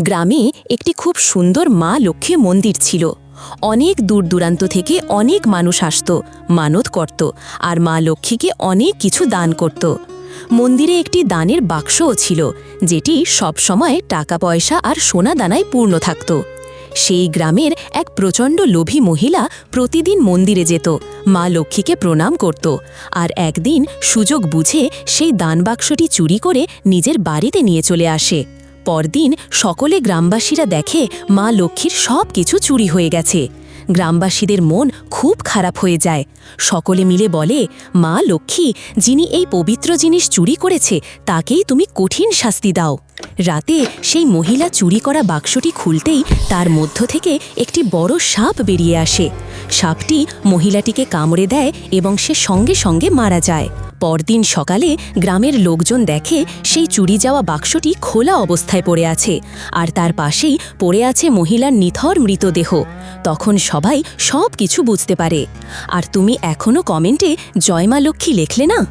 গ্রামে একটি খুব সুন্দর মা লক্ষ্মী মন্দির ছিল। অনেক দূর দূরান্ত থেকে অনেক মানুষ আসত, মানত করত আর মা লক্ষ্মীকে অনেক কিছু দান করত। মন্দিরে একটি দানের বাক্সও ছিল, যেটি সবসময় টাকা পয়সা আর সোনা দানায় পূর্ণ থাকত। সেই গ্রামের এক প্রচণ্ড লোভী মহিলা প্রতিদিন মন্দিরে যেত, মা লক্ষ্মীকে প্রণাম করত আর একদিন সুযোগ বুঝে সেই দান বাক্সটি চুরি করে নিজের বাড়িতে নিয়ে চলে আসে। পরদিন সকলে গ্রামবাসীরা দেখে মা লক্ষ্মীর সব কিছু চুরি হয়ে গেছে। গ্রামবাসীদের মন খুব খারাপ হয়ে যায়। সকলে মিলে বলে, মা লক্ষ্মী, যিনি এই পবিত্র জিনিস চুরি করেছে, তাকেই তুমি কঠিন শাস্তি দাও। রাতে সেই মহিলা চুরি করা বাক্সটি খুলতেই তার মধ্য থেকে একটি বড় সাপ বেরিয়ে আসে। সাপটি মহিলাটিকে কামড়ে দেয় এবং সে সঙ্গে সঙ্গে মারা যায়। পরদিন সকালে গ্রামের লোকজন দেখে সেই চুরি যাওয়া বাক্সটি খোলা অবস্থায় পড়ে আছে আর তার পাশেই পড়ে আছে মহিলার নিথর মৃতদেহ। তখন সবাই সব কিছু বুঝতে পারে। আর তুমি এখনও কমেন্টে জয়মা লক্ষ্মী লেখলে না?